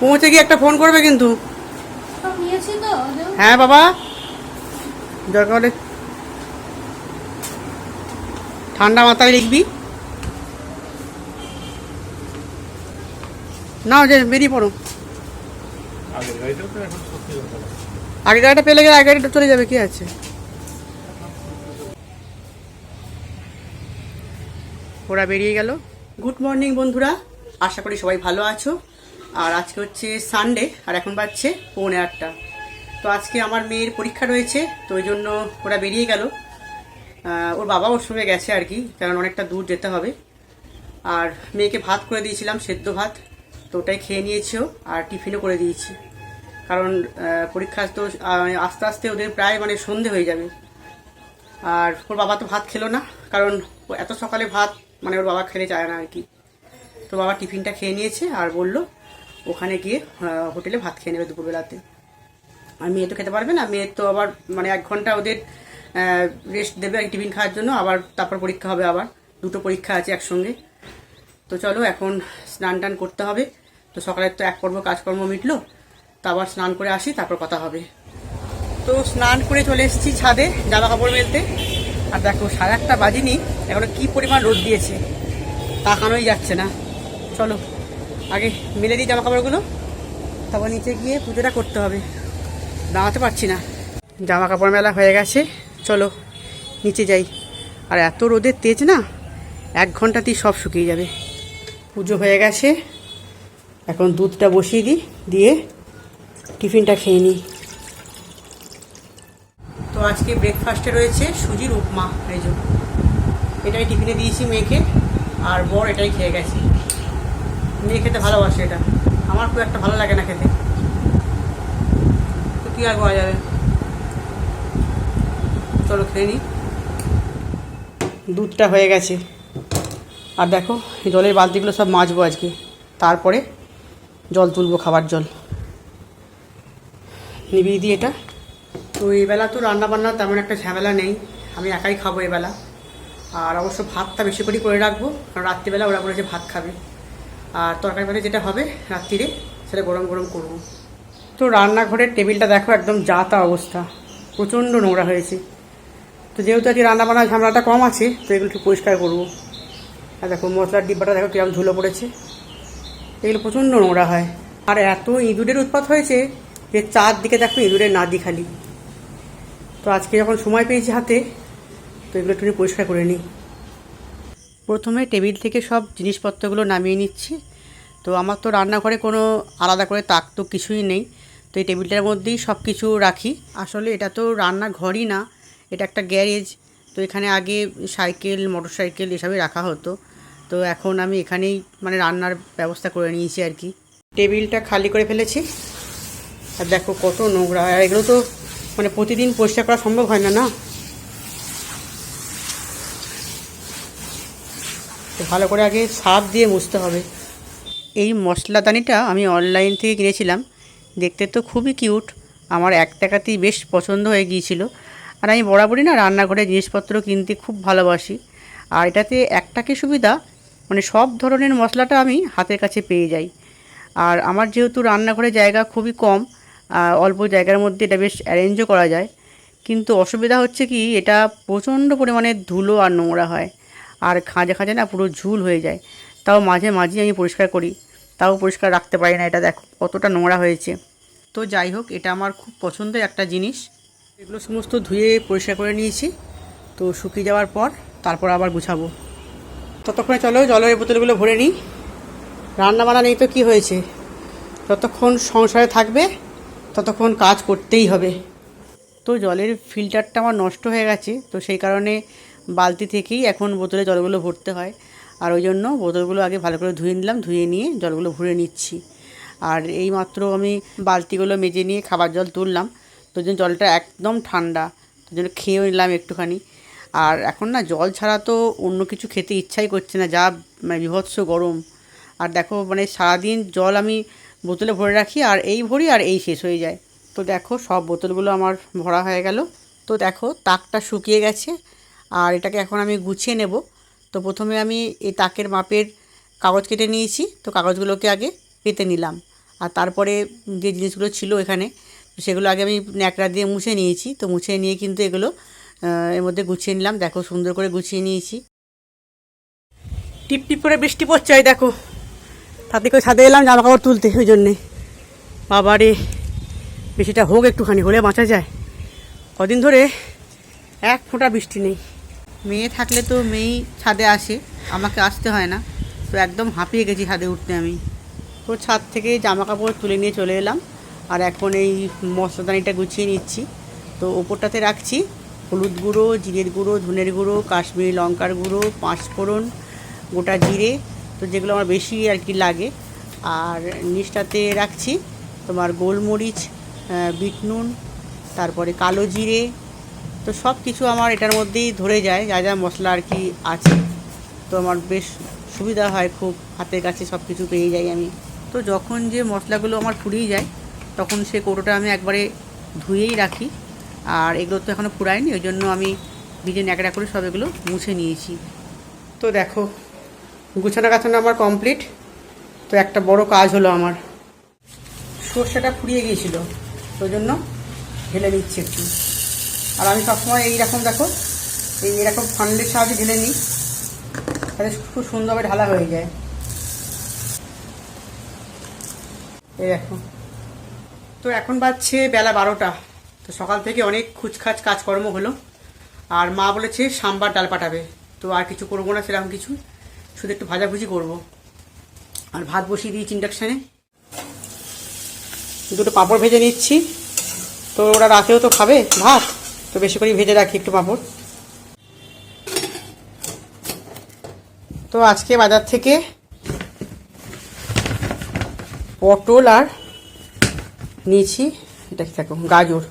পৌঁছে গিয়ে একটা ফোন করবে কিন্তু। সব নিয়েছি তো ওদের? হ্যাঁ বাবা। দরকার হলে ঠান্ডা মাথায় লিখবি। না যে বেরিয়ে পড়ো। আগে গাড়িটা পেলে গেলে আগে গাড়িটা চলে যাবে কি আছে? ওরা বেরিয়ে গেল। গুড মর্নিং বন্ধুরা। আশা করি সবাই ভালো আছো। আর আজকে হচ্ছে সানডে আর এখন বাজছে পৌনে আটটা। তো আজকে আমার মেয়ের পরীক্ষা রয়েছে, তো ওই জন্য ওরা বেরিয়ে গেল। ওর বাবা ওর সঙ্গে গেছে আর কি, কারণ অনেকটা দূর যেতে হবে। আর মেয়েকে ভাত করে দিয়েছিলাম, সেদ্ধ ভাত, তো ওটাই খেয়ে নিয়েছিও আর টিফিনও করে দিয়েছি। কারণ পরীক্ষা তো আস্তে আস্তে ওদের প্রায় মানে সন্ধে হয়ে যাবে। আর ওর বাবা তো ভাত খেলো না, কারণ এত সকালে ভাত মানে ওর বাবা খেলে চায় না আর কি। তো বাবা টিফিনটা খেয়ে নিয়েছে আর বলল ওখানে গিয়ে হোটেলে ভাত খেয়ে নেবে দুপুরবেলাতে। আর মেয়ে তো খেতে পারবে না মেয়ের তো আবার মানে এক ঘণ্টা ওদের রেস্ট দেবে আর টিফিন খাওয়ার জন্য, আবার তারপর পরীক্ষা হবে আবার। দুটো পরীক্ষা আছে একসঙ্গে। তো চলো, এখন স্নান টান করতে হবে। তো সকালের তো এক পর্ব কাজকর্ম মিটলো, তো আবার স্নান করে আসি, তারপর কথা হবে। তো স্নান করে চলে এসেছি ছাদে জামা কাপড় মেলতে। আর দেখো, সাড়ে আটটা বাজিনি, এখনও কি পরিমাণ রোদ দিয়েছে, তাকানোই যাচ্ছে না। চলো। আগে মেলে দিই জামা কাপড়গুলো তারপর নিচে গিয়ে পুজোটা করতে হবে। দাঁড়াতে পারছি না। জামা কাপড় মেলা হয়ে গেছে। চলো, নিচে যাই। আর এত রোদের তেজ না? এক ঘন্টাতেই সব শুকিয়ে যাবে। পুজো হয়ে গেছে। এখন দুধটা বসিয়ে দিই, দিয়ে টিফিনটা খেয়ে নিই। তো আজকে ব্রেকফাস্টে রয়েছে সুজির উপমা। এই এটাই টিফিনে দিয়েছি মেয়েকে। আর বর এটাই খেয়ে গেছে। মেয়ে খেতে ভালোবাসে এটা। আমার খুব একটা ভালো লাগে না খেতে। তো কী আর করা যাবে? চলো খেয়ে নিই দুধটা হয়ে গেছে। আর দেখো এই জলের বালতিগুলো সব মাজবো আজকে। তারপরে জল তুলবো, খাবার জল। নিবিয়ে দিই এটা। তো এবেলা তো রান্না বান্না তেমন একটা ঝামেলা নেই। আমি একাই খাব এবেলা। আর অবশ্য ভাতটা বেশি করেই করে রাখব। কারণ রাত্রিবেলা ওরা বলেছে ভাত খাবে। আর তরকারি পাতে যেটা হবে রাত্রিরে, সেটা গরম গরম করব। তো রান্নাঘরের টেবিলটা দেখো একদম যা তা অবস্থা, প্রচণ্ড নোংরা হয়েছে। তো যেহেতু আজকে রান্না বান্নার ঝামেলাটা কম আছে, তো এগুলো একটু পরিষ্কার করব। আর দেখো মশলার ডিব্বাটা দেখো কিরম ধুলো পড়েছে। এগুলো প্রচণ্ড নোংরা হয়। আর এত ইঁদুরের উৎপাত হয়েছে যে চারদিকে দেখো ইঁদুরের নাদি খালি। তো আজকে যখন সময় পেয়েছি হাতে, তো এগুলো একটু পরিষ্কার করে নিই। প্রথমে টেবিল থেকে সব জিনিসপত্রগুলো নামিয়ে নিচ্ছি। তো আমার তো রান্নাঘরে কোনো আলাদা করে তাক তো কিছুই নেই। তো এই টেবিলটার মধ্যেই সব কিছু রাখি। আসলে এটা তো রান্নাঘরই না, এটা একটা গ্যারেজ। তো এখানে আগে সাইকেল মোটর সাইকেল এসবই রাখা হতো। তো এখন আমি এখানেই মানে রান্নার ব্যবস্থা করে নিয়েছি আর কি। টেবিলটা খালি করে ফেলেছি। আর দেখো কত নোংরা। আর এগুলো তো মানে প্রতিদিন পরিষ্কার করা সম্ভব হয় না না? তো ভালো করে আগে সার্ফ দিয়ে মুছতে হবে। এই মশলাদানিটা আমি অনলাইন থেকে কিনেছিলাম। দেখতে তো খুবই কিউট আমার এক টাকাতেই বেশ পছন্দ হয়ে গিয়েছিল। আর আমি বরাবরই না রান্নাঘরে জিনিসপত্র কিনতে খুব ভালোবাসি। আর এটাতে একটাকে সুবিধা? মানে সব ধরনের মশলাটা আমি হাতের কাছে পেয়ে যাই। আর আমার যেহেতু রান্নাঘরে জায়গা খুবই কম অল্প জায়গার মধ্যে এটা বেশ অ্যারেঞ্জও করা যায়। কিন্তু অসুবিধা হচ্ছে কি, এটা প্রচণ্ড পরিমাণে ধুলো আর নোংরা হয়। আর খাঁজে খাঁজে না পুরো ঝুল হয়ে যায়। তাও মাঝে মাঝে আমি পরিষ্কার করি। তাও পরিষ্কার রাখতে পারি না এটা, দেখো, কতটা নোংরা হয়েছে। তো যাই হোক, এটা আমার খুব পছন্দের একটা জিনিস। এগুলো সমস্ত ধুয়ে পরিষ্কার করে নিয়েছি। তো শুকিয়ে যাওয়ার পর তারপর আবার গুছাবো। ততক্ষণে চলো, জলের বোতলগুলো ভরে নিই। রান্না বান্না নেই তো কী হয়েছে? যতক্ষণ সংসারে থাকবে, ততক্ষণ কাজ করতেই হবে। তো জলের ফিল্টারটা আমার নষ্ট হয়ে গেছে। তো সেই কারণে বালতি থেকেই এখন বোতলে জলগুলো ভরতে হয়। আর ওই জন্য বোতলগুলো আগে ভালো করে ধুয়ে নিলাম, ধুয়ে নিয়ে জলগুলো ভরে নিচ্ছি। আর এই মাত্র আমি বালতিগুলো মেজে নিয়ে খাবার জল তুললাম। তো জন্য জলটা একদম ঠান্ডা, তো জন্য খেয়েও নিলাম একটুখানি। আর এখন না জল ছাড়া তো অন্য কিছু খেতে ইচ্ছাই করছে না, যা মানে বিভৎস গরম। আর দেখো মানে সারাদিন জল আমি বোতলে ভরে রাখি, আর এই ভরি আর এই শেষ হয়ে যায়। তো দেখো সব বোতলগুলো আমার ভরা হয়ে গেল। তো দেখো তাকটা শুকিয়ে গেছে। আর এটাকে এখন আমি গুছিয়ে নেব। তো প্রথমে আমি এই তাকের মাপের কাগজ কেটে নিয়েছি। তো কাগজগুলোকে আগে পেতে নিলাম। আর তারপরে যে জিনিসগুলো ছিল এখানে সেগুলো আগে আমি ন্যাকড়া দিয়ে মুছে নিয়েছি। তো মুছে নিয়ে কিন্তু এগুলো এর মধ্যে গুছিয়ে নিলাম। দেখো সুন্দর করে গুছিয়ে নিয়েছি। টিপ টিপ করে বৃষ্টি পড়ছে দেখো। তাতে করে ছাদে এলাম জামা কাপড় তুলতে, ওই জন্যে। বাবারে বেশিটা হোক একটুখানি, হলে বাঁচা যায়। কদিন ধরে এক ফোঁটা বৃষ্টি নেই। মেয়ে থাকলে তো মেয়েই ছাদে আসে, আমাকে আসতে হয় না। তো একদম হাঁপিয়ে গেছি ছাদে উঠতে আমি। তো ছাদ থেকে জামা কাপড় তুলে নিয়ে চলে এলাম, আর এখন এই মশলাদানিটা গুছিয়ে নিচ্ছি। তো ওপরটাতে রাখছি হলুদ গুঁড়ো, জিরের গুঁড়ো, ধনের গুঁড়ো, কাশ্মীরি লঙ্কার গুঁড়ো, পাঁচফোড়ন, গোটা জিরে, তো যেগুলো আমার বেশি আর কি লাগে। আর নিচটাতে রাখছি তোমার গোলমরিচ বিট নুন, তারপরে কালো জিরে তো সব কিছু আমার এটার মধ্যেই ধরে যায়, যা যা মশলা আর কি আছে। তো আমার বেশ সুবিধা হয়, খুব হাতের কাছে সব কিছু পেয়ে যাই আমি। তো যখন যে মশলাগুলো আমার ফুরিয়ে যায়, তখন সে কৌটোটা আমি একবারে ধুয়েই রাখি। আর এগুলো তো এখনও ফুরায়নি ওই জন্য আমি ভিজে ন্যাকড়া করে সব এগুলো মুছে নিয়েছি। তো দেখো, গুছানো গাছানো আমার কমপ্লিট তো একটা বড় কাজ হলো আমার। সর্ষেটা ফুরিয়ে গিয়েছিল ওই জন্য ঢেলে নিচ্ছি একটু। আর আমি সবসময় এইরকম দেখো, এই এরকম ফান্ডের সাহায্যে ঢেলে নিই, তাহলে খুব সুন্দরভাবে ঢালা হয়ে যায়। এই দেখো। তো এখন বাজছে বেলা বারোটা। তো সকাল থেকে অনেক খুচখাচ কাজকর্ম হলো। আর মা বলেছে সাম্বার ডাল পাঠাবে। তো আর কিছু করব না, সেরকম কিছু। শুধু একটু ভাজাভুজি করব। আর ভাত বসিয়ে দিয়েছি ইন্ডাকশানে। দুটো পাঁপড় ভেজে নিচ্ছি। তো ওরা রাতেও তো খাবে ভাত? তো বেশি করে ভেজে রাখি একটু পাঁপড়। তো আজকে বাজার থেকে পটল আর নিয়েছি, দেখো গাজর।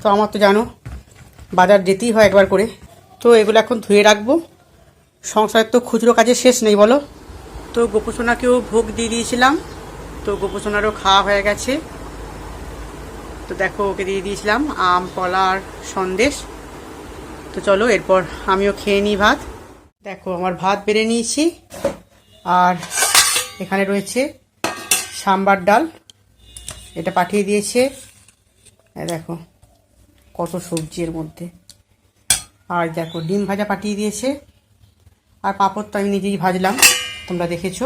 তো আমার তো জানো, বাজার যেতেই হয় একবার করে। তো এগুলো এখন ধুয়ে রাখব। সংসারের তো খুচরো কাজের শেষ নেই, বলো। তো গোপসোনাকেও ভোগ দিয়ে দিয়েছিলাম। তো গোপসোনারও খাওয়া হয়ে গেছে। তো দেখো ওকে দিয়ে দিয়েছিলাম আম, কলা আর সন্দেশ। তো চলো এরপর আমিও খেয়ে নিই ভাত। দেখো আমার ভাত বেড়ে নিয়েছি। আর এখানে রয়েছে সাম্বার ডাল। এটা পাঠিয়ে দিয়েছে। দেখো, কত সবজি এর মধ্যে। আর দেখো, ডিম ভাজা পাঠিয়ে দিয়েছে। আর পাঁপড় তো আমি নিজেই ভাজলাম, তোমরা দেখেছ।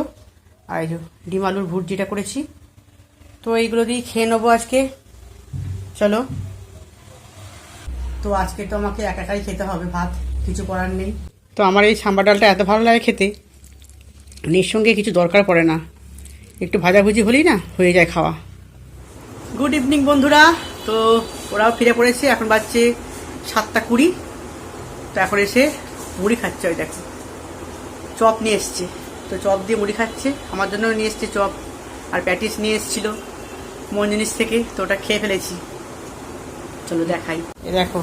আর ডিম আলুর ভুর্জিটা করেছি। তো এইগুলো দিয়েই খেয়ে নেব আজকে। চলো। তো আজকে তো আমাকে একা একাই খেতে হবে ভাত কিছু করার নেই। তো আমার এই সাম্বার ডালটা এত ভালো লাগে খেতে এর সঙ্গে কিছু দরকার পড়ে না। একটু ভাজাভুজি হলেই না হয়ে যায় খাওয়া। গুড ইভিনিং বন্ধুরা। তো ওরাও ফিরে পড়েছে এখন বাজছে সাতটা কুড়ি। তো এখন এসে মুড়ি খাচ্ছে ওই দেখো। চপ নিয়ে এসছে। তো চপ দিয়ে মুড়ি খাচ্ছে। আমার জন্য নিয়ে এসছে চপ। আর প্যাটিস নিয়ে এসছিল মন জিনিস থেকে। তো ওটা খেয়ে ফেলেছি। চলো দেখাই। দেখো,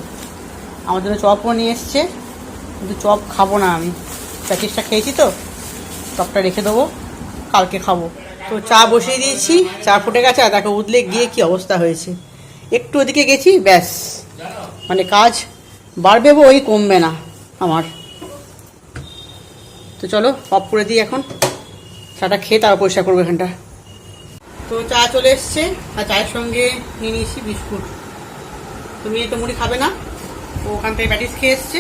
আমার জন্য চপও নিয়ে এসছে, কিন্তু চপ খাব না আমি। প্যাটিসটা খেয়েছি তো, চপটা রেখে দেবো, কালকে খাব। তো চা বসিয়ে দিয়েছি, চা ফুটে গেছে, আর দেখো উদলে গিয়ে কি অবস্থা হয়েছে। একটু ওদিকে গেছি, ব্যাস। মানে কাজ বাড়বে ওই কমবে না আমার। তো চলো অফ করে দিই এখন। চাটা খেয়ে তারপর পরিষ্কার করব এখানটা। তো চা চলে এসছে, আর চায়ের সঙ্গে নিয়ে নিয়েছি বিস্কুট। তুমি তো মুড়ি খাবে না। ও ওখান থেকে প্যাটিস খেয়ে এসছে।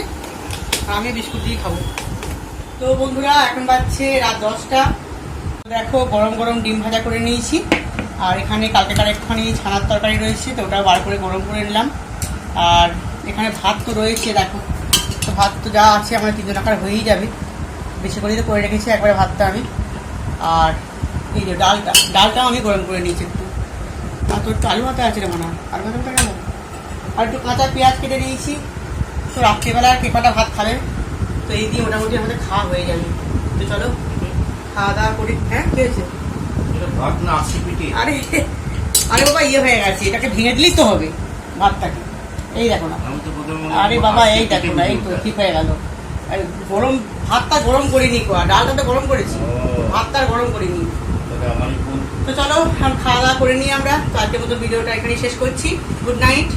আমি বিস্কুট দিয়ে খাব। তো বন্ধুরা, এখন বাজছে রাত দশটা। দেখো, গরম গরম ডিম ভাজা করে নিয়েছি। আর এখানে কালকেকার একটুখানি ছানার তরকারি রয়েছে, তো ওটা বার করে গরম করে নিলাম। আর এখানে ভাত তো রয়েছে, দেখো। তো ভাত তো যা আছে, আমার তিনজন টাকার হয়েই যাবে। বেশি করে তো করে রেখেছি, একবারে ভাতটা আমি। আর এই যে ডালটা, ডালটাও আমি গরম করে নিয়েছি একটু। আর তো একটু আলু আছে রে মনে হয় আলু কেন? আর একটু কাঁচা পেঁয়াজ কেটে নিয়েছি। তো রাত্রিবেলা আর কেপাটা ভাত খাবে। তো এই দিয়ে মোটামুটি আমাদের খাওয়া হয়ে যাবে তো চলো খাওয়া দাওয়া করি। হ্যাঁ কি হয়েছে? ভাত না আশি পিটি আরে আরে বাবা ইয়ে হয়ে গেছে। এটাকে ভেঙে দিলেই তো হবে ভাতটাকে। এই দেখো না। আরে বাবা এই দেখো না এই তো ঠিক হয়ে গেল। আরে গরম ভাতটা গরম করিনি ডালটা তো গরম করেছি। ভাতটা গরম করিনি। তো চলো খাওয়া দাওয়া করে নিই আমরা। তো আজকের মতো ভিডিওটা এখানেই শেষ করছি। Good night.